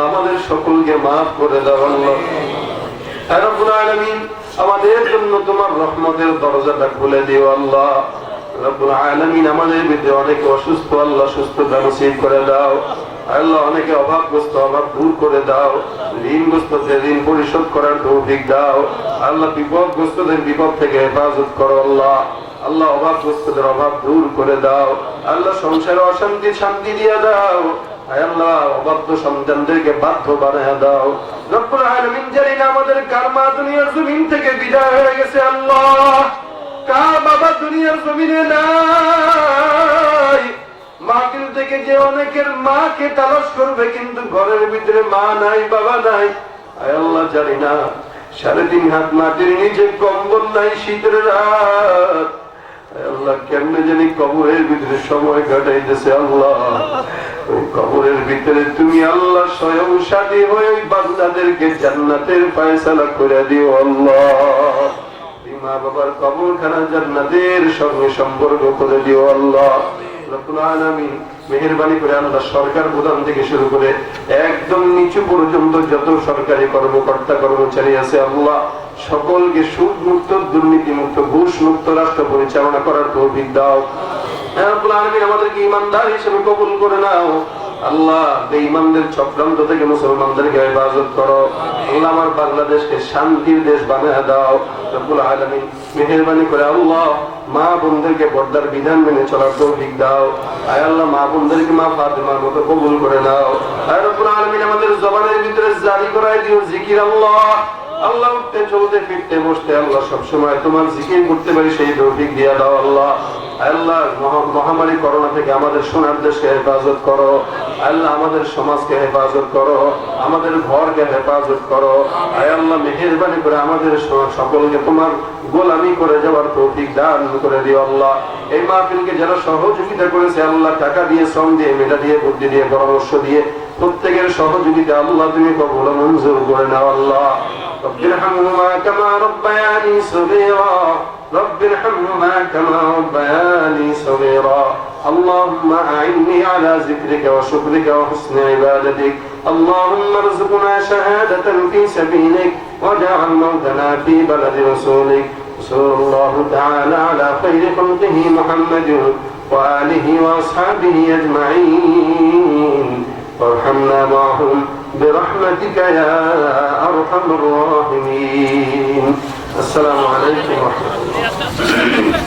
আমাদের সকলকে মাফ করে আমাদের জন্য তোমার রহমতের দরজাটা খুলে দিও, আল্লাহ। আমাদের অসুস্থ, আল্লাহ নসিব করে দাও। আল্লাহ অনেকে অভাবগ্রস্ত, অভাব দূর করে দাও। হেফাজত করো, আল্লাহ। আল্লাহ অভাবগ্রস্তদের অভাব দূর করে দাও। আল্লাহ সংসারে অশান্তি শান্তি দিয়ে দাও। থেকে বিদায় হয়ে গেছে আল্লাহ। কার বাবা দুনিয়ার থেকে যে অনেকের করবে, কিন্তু ঘরের ভিতরে মা নাই, বাবা নাই। আল্লাহ, জানি না সাড়ে তিন হাত মাটির নিচে কম্বল নাই, শীতের রাত। আল্লাহ কেমনে জানি কবরের ভিতরে সময় কাটাইতেছে আল্লাহ। ওই কবরের ভিতরে তুমি আল্লাহ স্বয়ং হয়ে বান্দাদেরকে জান্নাতের ফয়সালা করে দিও আল্লাহ। মা বাবার কবরখানা জান্নাতের সঙ্গে সম্পর্ক করে দিও আল্লাহ। আলামিন করে আল্লাহ সরকার প্রধান থেকে শুরু করে একদম নিচু পর্যন্ত যত সরকারি কর্মকর্তা কর্মচারী আছে আল্লাহ সকলকে সুদ মুক্ত দুর্নীতি মুক্ত ঘুষ মুক্ত রাষ্ট্র পরিচালনা করার তৌফিক দাও। আমাদেরকে ইমানদার হিসেবে কবুল করে নাও। আল্লাহ, বেঈমানদের চক্রান্ত থেকে মুসলমানদেরকে হেফাজত করো। আল্লাহ, আমার বাংলাদেশকে শান্তির দেশ বানিয়ে দাও। রব্বুল আলামিন, মেহেরবানি করে আল্লাহ, মা বোনদেরকে পর্দার বিধান মেনে চলার তৌফিক দাও। আয় আল্লাহ, মা বোনদেরকে মা ফাতেমার মতো কবুল করে নাও। আয় রব্বুল আলামিন, আমাদের জবানের ভিতরে জারি করায় দিও জিকির আল্লাহ। আল্লাহ উঠতে, চলতে, ফিরতে, বসতে, আল্লাহ সবসময় তোমার জিকির করতে পারি, সেই তৌফিক দিয়া দাও আল্লাহ। আল্লাহ মহামারী করোনা থেকে আমাদের সোনার দেশকে হেফাজত করো। আল্লাহ, আমাদের সমাজকে হেফাজত করো। আমাদের ঘরকে হেফাজত করো। আয় আল্লাহ, মেহেরবানি করে আমাদের সকলকে তোমার গোলামি করে যাওয়ার তৌফিক দান করে দিও আল্লাহ। এই মাহফিলকে যারা সহযোগিতা করেছে, আল্লাহ টাকা দিয়ে, শ্রম দিয়ে, মেধা দিয়ে, বুদ্ধি দিয়ে, পরামর্শ দিয়ে, প্রত্যেকের সহযোগিতা আল্লাহ তুমি ও মঞ্জুর করে নাও আল্লাহ। رب ارحمهما كما ربياني صغيرا رب ارحمهما كما ربياني صغيرا اللهم أعني على ذكرك وشكرك وحسن عبادتك اللهم ارزقنا شهادة في سبيلك واجعل موتنا في بلد رسولك صلى الله تعالى على خير خلقه محمد وآله وأصحابه أجمعين وارحمنا معهم برحمتك يا أرحم الراحمين السلام عليكم ورحمة الله.